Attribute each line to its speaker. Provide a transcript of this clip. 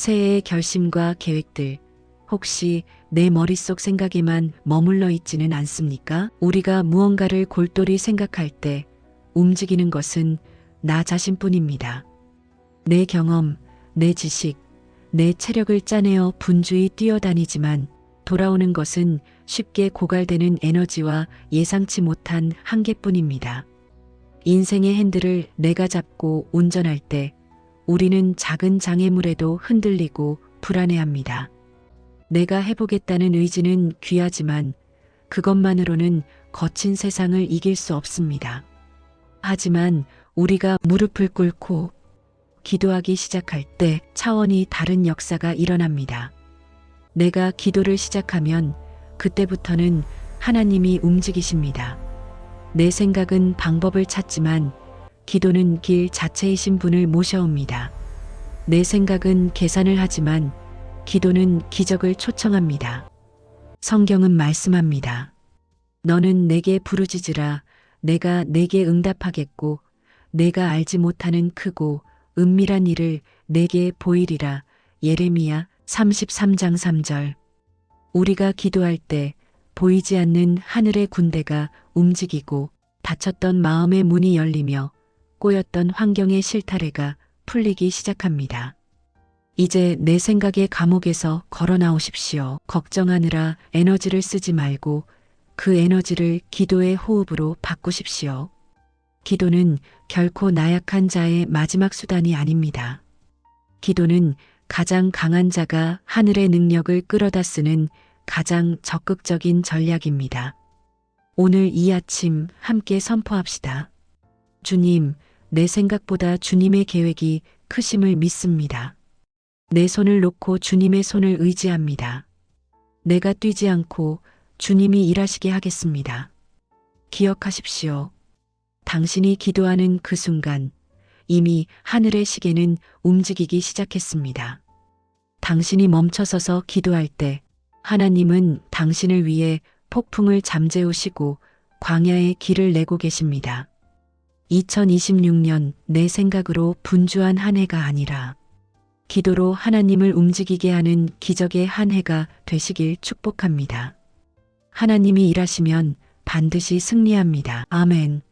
Speaker 1: 새해의 결심과 계획들, 혹시 내 머릿속 생각에만 머물러 있지는 않습니까? 우리가 무언가를 골똘히 생각할 때 움직이는 것은 나 자신뿐입니다. 내 경험, 내 지식, 내 체력을 짜내어 분주히 뛰어다니지만 돌아오는 것은 쉽게 고갈되는 에너지와 예상치 못한 한계뿐입니다. 인생의 핸들을 내가 잡고 운전할 때 우리는 작은 장애물에도 흔들리고 불안해합니다. 내가 해보겠다는 의지는 귀하지만 그것만으로는 거친 세상을 이길 수 없습니다. 하지만 우리가 무릎을 꿇고 기도하기 시작할 때 차원이 다른 역사가 일어납니다. 내가 기도를 시작하면 그때부터는 하나님이 움직이십니다. 내 생각은 방법을 찾지만 기도는 길 자체이신 분을 모셔옵니다. 내 생각은 계산을 하지만 기도는 기적을 초청합니다. 성경은 말씀합니다. 너는 내게 부르짖으라 내가 내게 응답하겠고 내가 알지 못하는 크고 은밀한 일을 내게 보이리라 예레미야 33장 3절 우리가 기도할 때 보이지 않는 하늘의 군대가 움직이고 닫혔던 마음의 문이 열리며 꼬였던 환경의 실타래가 풀리기 시작합니다. 이제 내 생각의 감옥에서 걸어 나오십시오. 걱정하느라 에너지를 쓰지 말고 그 에너지를 기도의 호흡으로 바꾸십시오. 기도는 결코 나약한 자의 마지막 수단이 아닙니다. 기도는 가장 강한 자가 하늘의 능력을 끌어다 쓰는 가장 적극적인 전략입니다. 오늘 이 아침 함께 선포합시다. 주님, 내 생각보다 주님의 계획이 크심을 믿습니다. 내 손을 놓고 주님의 손을 의지합니다. 내가 뛰지 않고 주님이 일하시게 하겠습니다. 기억하십시오. 당신이 기도하는 그 순간 이미 하늘의 시계는 움직이기 시작했습니다. 당신이 멈춰서서 기도할 때 하나님은 당신을 위해 폭풍을 잠재우시고 광야의 길을 내고 계십니다. 2026년 내 생각으로 분주한 한 해가 아니라 기도로 하나님을 움직이게 하는 기적의 한 해가 되시길 축복합니다. 하나님이 일하시면 반드시 승리합니다. 아멘.